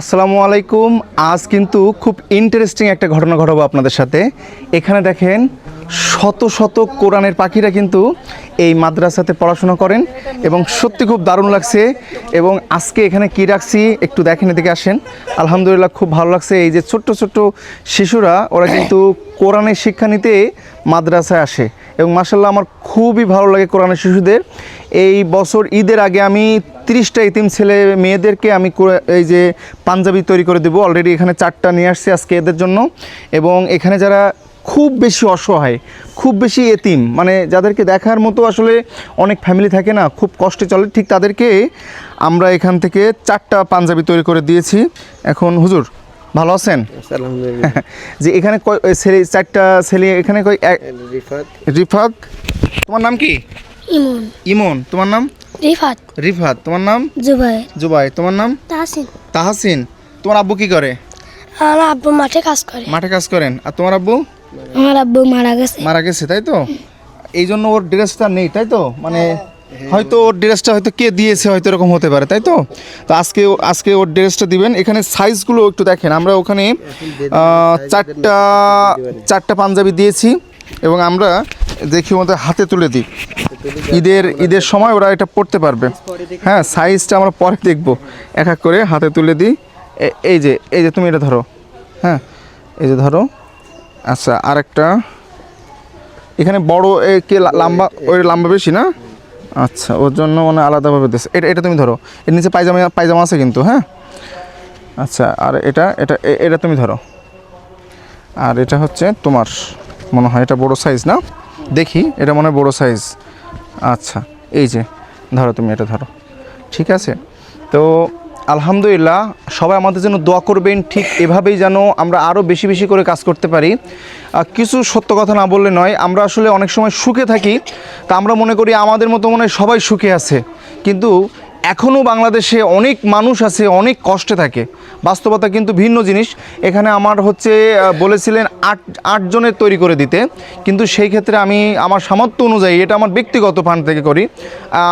আসসালামু আলাইকুম। আজ কিন্তু খুব ইন্টারেস্টিং একটা ঘটনা ঘটাবো আপনাদের সাথে। এখানে দেখেন, শত শত কোরআনের পাখিরা কিন্তু এই মাদ্রাসাতে পড়াশোনা করেন এবং সত্যি খুব দারুণ লাগছে। এবং আজকে এখানে কি রাখছি, একটু দেখেন এদিকে আসেন। আলহামদুলিল্লাহ খুব ভালো লাগছে। এই যে ছোট্ট ছোট্ট শিশুরা, ওরা কিন্তু কোরআনের শিক্ষা নিতে মাদ্রাসায় আসে। এবং মাসাল্লাহ আমার খুবই ভালো লাগে কোরআনের শিশুদের। এই বছর ঈদের আগে আমি তিরিশটা ইতিম ছেলে মেয়েদেরকে আমি এই যে পাঞ্জাবি তৈরি করে দেবো। অলরেডি এখানে চারটা নিয়ে আসছি আজকে এদের জন্য। এবং এখানে যারা খুব বেশি অসহায় খুব বেশি এতিম মানে যাদেরকে দেখার মতো আসলে অনেক ফ্যামিলি থাকে না খুব কষ্টে চলে ঠিক তাদেরকে আমরা এখান থেকে চারটা পাঞ্জাবি তৈরি করে দিয়েছি। এখন হুজুর ভালো আছেন? যে এখানে কয় ওই ছেলে চারটা ছেলে এখানে রিফাত। রিফাত। তোমার নাম কি? ইমন। ইমন তোমার নাম? রিফাত। রিফাত তোমার নাম? জুবাইর জুবাই তোমার নাম? তাহসিন। তাহাসিন তোমার আব্বু কি করে? আমার আব্বু মাঠে কাজ করে। মাঠে কাজ করেন। আর তোমার আব্বু? আমার আব্বু মারা গেছে। মারা গেছে তাই তো? এই জন্য ওর ড্রেসটা নেই তাই তো? মানে হয়তো ওর ড্রেসটা হয়তো কে দিয়েছে হয়তো এরকম হতে পারে তাই তো? তো আজকে আজকে ওর ড্রেসটা দিবেন। এখানে সাইজগুলো একটু দেখেন। আমরা ওখানে চারটা চারটা পাঞ্জাবি দিয়েছি এবং আমরা দেখি ওদের হাতে তুলে দিই। ঈদের ঈদের সময় ওরা এটা পড়তে পারবে। হ্যাঁ সাইজটা আমরা পরে দেখব। এক এক করে হাতে তুলে দিই। এই যে এই যে তুমি এটা ধরো। হ্যাঁ এই যে ধরো। আচ্ছা আর একটা এখানে বড় কে লম্বা ওই লম্বা বেশি না? আচ্ছা ওর জন্য মানে আলাদাভাবে দিচ্ছে এটা এটা তুমি ধরো। এর নিচে পায়জামা পায়জামা আছে কিন্তু হ্যাঁ? আচ্ছা আর এটা এটা এটা তুমি ধরো। আর এটা হচ্ছে তোমার, মনে হয় এটা বড় সাইজ না? দেখি, এটা মনে হয় বড়ো সাইজ আচ্ছা এই যে, ধরো তুমি এটা ধরো। ঠিক আছে? তো আলহামদুলিল্লাহ, সবাই আমাদের জন্য দোয়া করবেন, ঠিক এভাবেই যেন আমরা আরও বেশি বেশি করে কাজ করতে পারি। কিছু সত্য কথা না বললে নয়, আমরা আসলে অনেক সময় সুখে থাকি, তা আমরা মনে করি আমাদের মতো মনে হয় সবাই সুখে আছে। কিন্তু এখনও বাংলাদেশে অনেক মানুষ আছে, অনেক কষ্টে থাকে। বাস্তবতা কিন্তু ভিন্ন জিনিস। এখানে আমার হচ্ছে বলেছিলেন আট আটজনের তৈরি করে দিতে। কিন্তু সেই ক্ষেত্রে আমি আমার সামর্থ্য অনুযায়ী, এটা আমার ব্যক্তিগত ফান্ড থেকে করি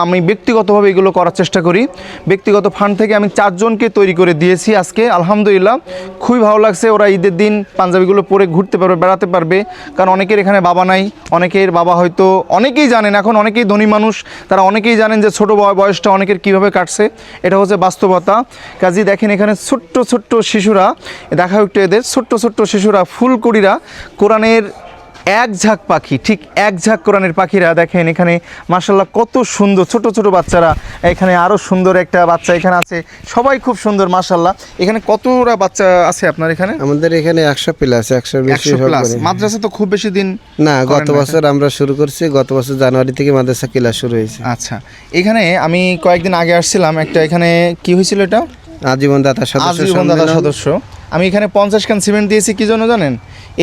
আমি ব্যক্তিগতভাবে এগুলো করার চেষ্টা করি। ব্যক্তিগত ফান্ড থেকে আমি চারজনকে তৈরি করে দিয়েছি আজকে। আলহামদুলিল্লাহ, খুবই ভালো লাগছে। ওরা ঈদের দিন পাঞ্জাবিগুলো পরে ঘুরতে পারবে, বেড়াতে পারবে। কারণ অনেকের এখানে বাবা নাই, অনেকের বাবা হয়তো অনেকেই জানেন, এখন অনেকেই ধনী মানুষ, তারা অনেকেই জানেন যে ছোটো বয়সটা অনেকের কীভাবে কাটছে, এটা হচ্ছে বাস্তবতা। কাজী দেখেন এখানে ছোট্ট ছোট্ট শিশুরা দেখা একটু এদের, ছোট্ট ছোট্ট শিশুরা, ফুলকুড়িরা কোরআনের এক ঝাঁক পাখি ঠিক এক ঝাঁক কোরআনের পাখিরা দেখেন এখানে মার্শাল্লাহ কত সুন্দর ছোট ছোট বাচ্চারা এখানে আরও সুন্দর একটা বাচ্চা এখানে আছে। সবাই খুব সুন্দর মার্শাল্লাহ এখানে কতটা বাচ্চা আছে আপনার এখানে? আমাদের এখানে একশো প্লাস একশো প্লাস মাদ্রাসা তো খুব বেশি দিন না গত বছর আমরা শুরু করছি গত বছর জানুয়ারি থেকে মাদ্রাসা ক্লাস শুরু হয়েছে। আচ্ছা এখানে আমি কয়েকদিন আগে আসছিলাম একটা এখানে কি হয়েছিল এটা? আজীবন দাতা সদস্য আজীবন সম্মেলন। সদস্য। আমি এখানে পঞ্চাশ খান সিমেন্ট দিয়েছি কী জন্য জানেন?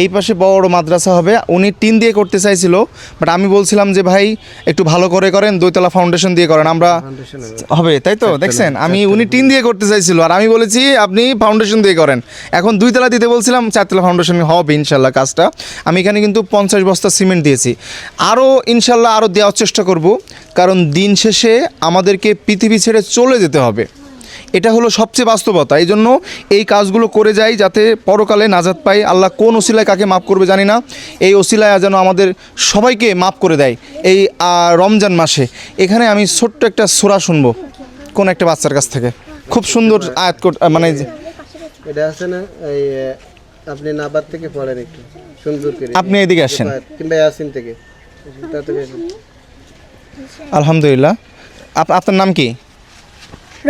এই পাশে বড় মাদ্রাসা হবে উনি টিন দিয়ে করতে চাইছিল বাট আমি বলছিলাম যে ভাই একটু ভালো করে করেন দুইতলা ফাউন্ডেশন দিয়ে করেন। আমরা হবে তাই তো? দেখছেন? আমি উনি টিন দিয়ে করতে চাইছিল আর আমি বলেছি আপনি ফাউন্ডেশন দিয়ে করেন। এখন দুইতলা দিতে বলছিলাম চারতলা ফাউন্ডেশন হবে ইনশাল্লাহ কাজটা। আমি এখানে কিন্তু পঞ্চাশ বস্তা সিমেন্ট দিয়েছি। আরও ইনশাল্লাহ আরও দেওয়ার চেষ্টা করব কারণ দিন শেষে আমাদেরকে পৃথিবী ছেড়ে চলে যেতে হবে। এটা হলো সবচেয়ে বাস্তবতা। এই জন্য এই কাজগুলো করে যাই যাতে পরকালে নাজাত পাই। আল্লাহ কোন ওসিলায় কাকে মাফ করবে জানি না। এই ওসিলায় যেন আমাদের সবাইকে মাফ করে দেয় এই রমজান মাসে। এখানে আমি ছোট্ট একটা সোরা শুনব কোন একটা বাচ্চার কাছ থেকে। খুব সুন্দর আয়াত মানে এটা আছে না এই আপনি নাবাদ থেকে পড়েন একটু সুন্দর করে। আপনি এদিকে আসেন। কিংবা ইয়াসিন থেকে। আলহামদুলিল্লাহ। আপ- আপনার নাম কি?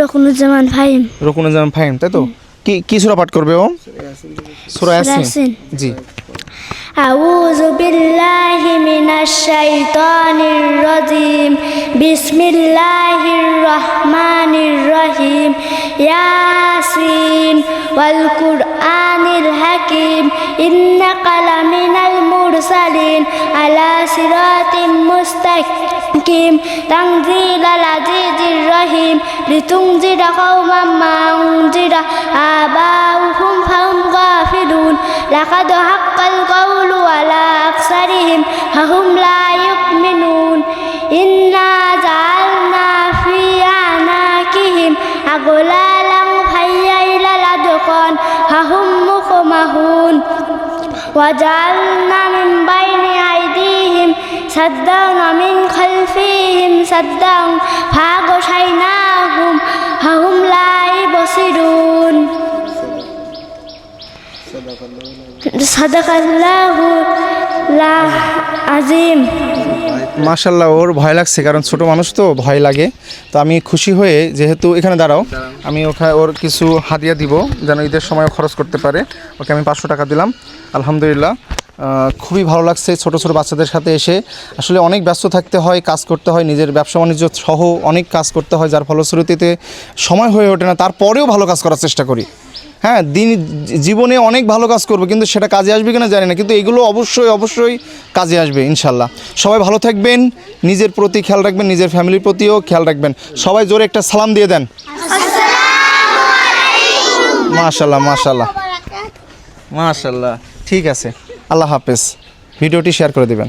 রকুনুজ্জামান ফাহিম। রকুনুজ্জামান ফাহিম তাই তো? কি কি সূরা পাঠ করবে ও? সূরা ইয়াসিন। জি। আউযু বিল্লাহি মিনাশ শাইতানির বিসমিল্লাহির রহমানির রহিম। ইয়াসিন ওয়াল কুরআন হাকিম ইন্না কালামিনাল মুরসালিন আলা সিরাতিম মুস্তাকিম তাংজিল আল আজিজির রহিম লিতুংজিরা কওমান মা উংজিরা আবাউহুম ফাহুম গাফিলুন লাকাদ হাক্কাল কাউলু আলা আকসারিহিম ফাহুম লা ইউমিনুন ইন্না জাআলনা ফি আনাকিহিম আগলা وجعلنا من بين أيديهم سدا ومن خلفهم سدا فأغشيناهم فهم لا يبصرون صدق الله العظيم মাশাল্লাহ ওর ভয় লাগছে, কারণ ছোট মানুষ তো ভয় লাগে। তো আমি খুশি হয়ে যেহেতু এখানে দাঁড়াও, আমি ওখানে ওর কিছু হাতিয়া দিব, যেন ঈদের সময় খরচ করতে পারে। ওকে আমি পাঁচশো টাকা দিলাম। আলহামদুলিল্লাহ। খুবই ভালো লাগছে ছোট ছোট বাচ্চাদের সাথে এসে। আসলে অনেক ব্যস্ত থাকতে হয়, কাজ করতে হয়, নিজের ব্যবসা বাণিজ্য সহ অনেক কাজ করতে হয়, যার ফলশ্রুতিতে সময় হয়ে ওঠে না, তারপরেও ভালো কাজ করার চেষ্টা করি। হ্যাঁ দিন, জীবনে অনেক ভালো কাজ করব, কিন্তু সেটা কাজে আসবে কিনা জানি না, কিন্তু এগুলো অবশ্যই অবশ্যই কাজে আসবে, ইনশাল্লাহ। সবাই ভালো থাকবেন, নিজের প্রতি খেয়াল রাখবেন, নিজের ফ্যামিলির প্রতিও খেয়াল রাখবেন। সবাই জোরে একটা সালাম দিয়ে দেন। মাশাল্লাহ মাশাল্লাহ। মাশাল্লাহ, ঠিক আছে। আল্লাহ হাফেজ। ভিডিওটি শেয়ার করে দেবেন।